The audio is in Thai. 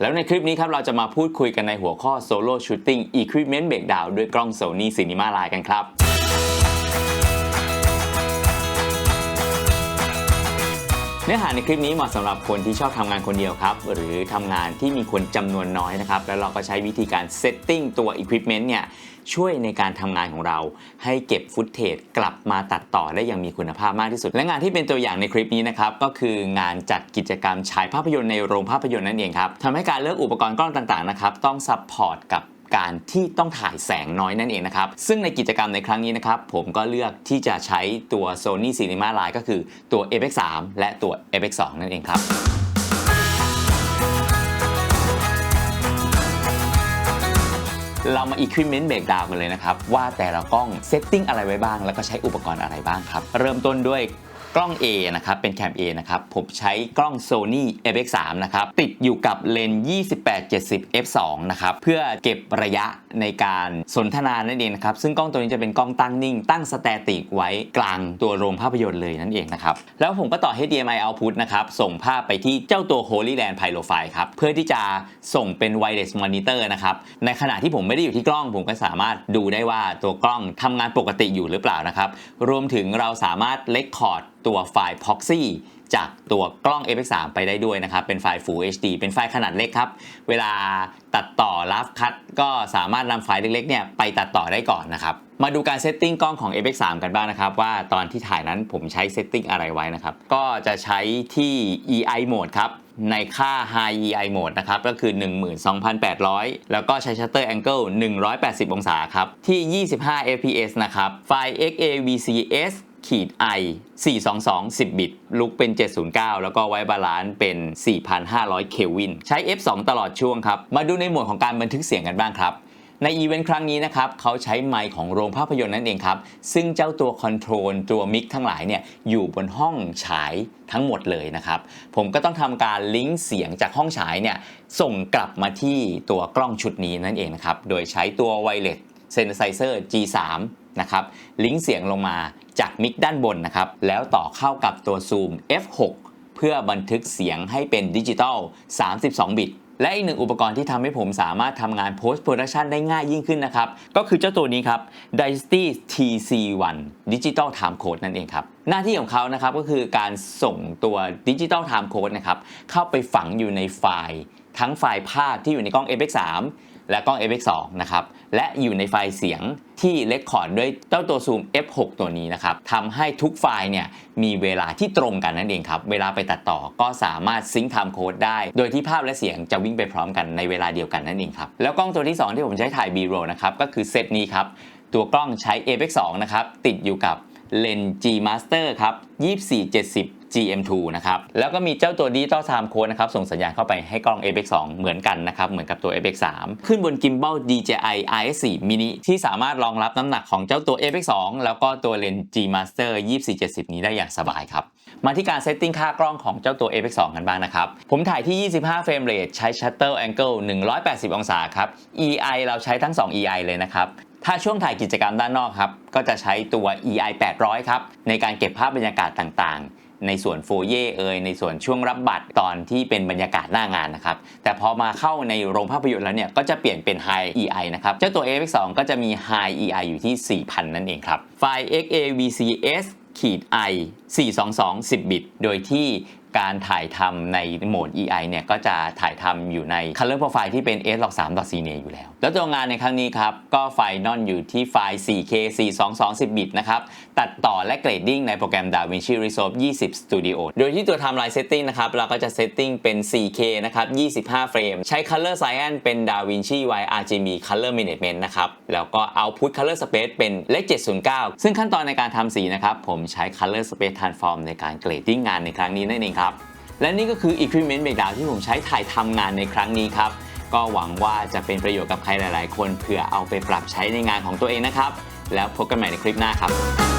แล้วในคลิปนี้ครับเราจะมาพูดคุยกันในหัวข้อ Solo Shooting Equipment Breakdown ด้วยกล้อง Sony Cinema Line กันครับ เนื้อหาในคลิปนี้เหมาะสำหรับคนที่ชอบทำงานคนเดียวครับ หรือทำงานที่มีคนจำนวนน้อยนะครับ แล้วเราก็ใช้วิธีการเซตติ้งตัว Equipment เนี่ยช่วยในการทำงานของเรา ให้เก็บฟุตเทจกลับมาตัดต่อได้อย่างมีคุณภาพมากที่สุด และงานที่เป็นตัวอย่างในคลิปนี้นะครับ ก็คืองานจัดกิจกรรมฉายภาพยนตร์ในโรงภาพยนตร์นั่นเองครับทำให้การเลือกอุปกรณ์กล้องต่างๆนะครับต้องซัพพอร์ตกับ การที่ต้องถ่ายแสงน้อยนั่นเองนะครับ ซึ่งในกิจกรรมในครั้งนี้นะครับผมก็เลือกที่จะใช้ตัว Sony Cinema Line ก็คือตัว FX3 และตัว FX2 นั่นเองครับเรามา Equipment Breakdown กันเลยนะครับ ว่าแต่ละกล้องเซตติ้งอะไรไว้บ้าง แล้วก็ใช้อุปกรณ์อะไรบ้างครับ เริ่มต้นด้วย ล้อง A นะครับ เป็นแคม A นะครับ ผมใช้กล้อง Sony FX3 นะครับ ติดอยู่กับเลนส์ 28-70 f2 นะครับ เพื่อเก็บระยะในการสนทนานั่นเองนะครับ ซึ่งกล้องตัวนี้จะเป็นกล้องตั้งนิ่ง ตั้งสแตติกไว้กลางตัวโรงภาพยนตร์เลยนั่นเองนะครับ แล้วผมก็ต่อ HDMI output นะครับ ส่งภาพไปที่เจ้าตัว Holyland Profile ครับ เพื่อที่จะส่งเป็น wireless monitor นะครับ ในขณะที่ผมไม่ได้อยู่ที่กล้อง ผมก็สามารถดูได้ว่าตัวกล้องทำงานปกติอยู่หรือเปล่านะครับ รวมถึงเราสามารถ record ตัวไฟล์ proxy จากตัวกล้อง FX3 ไปได้ด้วยนะครับ เป็นไฟล์ Full HD เป็นไฟล์ขนาดเล็กครับ เวลาตัดต่อรับคัดก็สามารถนำไฟล์เล็กๆเนี่ยไปตัดต่อได้ก่อนนะครับ มาดูการเซตติ้งกล้องของ FX3 กันบ้างนะครับ ว่าตอนที่ถ่ายนั้นผมใช้เซตติ้งอะไรไว้นะครับ ก็จะใช้ที่ EI mode ครับ ในค่า High EI mode นะครับ ก็คือ 12,800 แล้วก็ใช้ Shutter Angle 180 องศาครับ ที่ 25 fps นะครับ ไฟล์ XAVCS ขีด i 422 10 บิต ลุกเป็น 709 แล้วก็ไว้บาลานซ์เป็น 4,500 เคลวิน ใช้ f2 ตลอดช่วงครับ มาดูในหมวดของการบันทึกเสียงกันบ้างครับ ในอีเวนต์ครั้งนี้นะครับเขาใช้ไมค์ของโรงภาพยนตร์นั่นเองครับ ซึ่งเจ้าตัวคอนโทรลตัวมิกทั้งหลายเนี่ยอยู่บนห้องฉายทั้งหมดเลยนะครับ ผมก็ต้องทำการลิงก์เสียงจากห้องฉายเนี่ยส่งกลับมาที่ตัวกล้องชุดนี้นั่นเองนะครับ โดยใช้ตัวไวเลสเซนไซเซอร์ G3 นะครับลิงก์เสียงลงมาจากมิกด้านบนนะครับแล้วต่อเข้ากับตัวซูม F6 เพื่อบันทึกเสียงให้เป็นดิจิตอล 32 บิต และอีกหนึ่งอุปกรณ์ที่ทำให้ผมสามารถทำงาน post production ได้ง่ายยิ่งขึ้นนะครับ ก็คือเจ้าตัวนี้ครับ Dynasty TC1 Digital Time Code นั่นเองครับ หน้าที่ของเขานะครับก็คือการส่งตัว Digital Time Code นะครับเข้าไปฝังอยู่ในไฟล์ ทั้งไฟล์ภาพที่อยู่ในกล้อง FX3 และกล้อง FX2 นะครับ และอยู่ในไฟล์เสียงที่เลคคอร์ดด้วยเจ้าตัวซูม F6 ตัวนี้นะครับทำให้ทุกไฟล์เนี่ยมีเวลาที่ตรงกันนั่นเองครับ เวลาไปตัดต่อก็สามารถซิงค์ไทม์โค้ดได้ โดยที่ภาพและเสียงจะวิ่งไปพร้อมกันในเวลาเดียวกันนั่นเองครับ แล้วกล้องตัวที่ 2 ที่ผมใช้ถ่าย B-roll นะครับ ก็คือเซตนี้ครับ ตัวกล้องใช้ FX2 นะครับ ติดอยู่กับเลนส์ G Master ครับ 2470 GM2 นะครับแล้วก็มีเจ้าตัว Digital Time Code นะครับส่งสัญญาณเข้าไปให้กล้อง FX2 เหมือนกันนะครับเหมือนกับตัว FX3 ขึ้นบน Gimbal DJI RS4 Mini ที่สามารถรองรับน้ำหนักของเจ้าตัว FX2 แล้วก็ตัวเลนส์ G Master 2470 นี้ได้อย่างสบายครับมาที่การเซตติ้งค่ากล้องของเจ้าตัว FX2 กันบ้างนะครับผมถ่ายที่ 25 เฟรมเรทใช้ Shutter Angle 180 องศาครับ EI เราใช้ทั้ง 2 EI เลยนะครับถ้าช่วงถ่ายกิจกรรมด้านนอกครับก็จะใช้ตัว EI 800 ครับในการเก็บภาพบรรยากาศต่างๆ ในส่วนโฟเย่เอยในส่วนช่วงรับบัตรตอนที่เป็นบรรยากาศหน้างานนะครับ แต่พอมาเข้าในโรงภาพยนตร์แล้วเนี่ย ก็จะเปลี่ยนเป็น High EI นะครับ เจ้าตัว FX2 ก็จะมี High EI อยู่ที่ 4,000 นั่นเองครับ ไฟล์ XAVCS ขีด i 422 10 บิต โดยที่ การถ่ายทำในโหมด EI เนี่ยก็จะถ่ายทำอยู่ใน Color Profile ที่เป็น s log 3 cine อยู่แล้ว แล้วตัวงานในครั้งนี้ครับ ก็ไฟนอนอยู่ที่ไฟล์ 4K 422 10บิตนะครับ ตัดต่อและเกรดดิ้งในโปรแกรม DaVinci Resolve 20 Studio โดยที่ตัว Timeline Setting นะครับ เราก็จะ Setting เป็น 4K นะครับ 25 เฟรม ใช้ Color Cyan เป็น DaVinci Y RGB Color Management นะครับ แล้วก็ Output Color Space เป็นเลข709 ซึ่งขั้นตอนในการทำสีนะครับผมใช้ Color Space Transform ในการเกรดดิ้งงานในครั้งนี้นั่นเองครับ และนี่ก็คือ Equipment Breakdown ที่ผมใช้ถ่ายทำงานในครั้งนี้ครับ ก็หวังว่าจะเป็นประโยชน์กับใครหลาย ๆ คนเผื่อเอาไปปรับใช้ในงานของตัวเองนะครับ แล้วพบกันใหม่ในคลิปหน้าครับ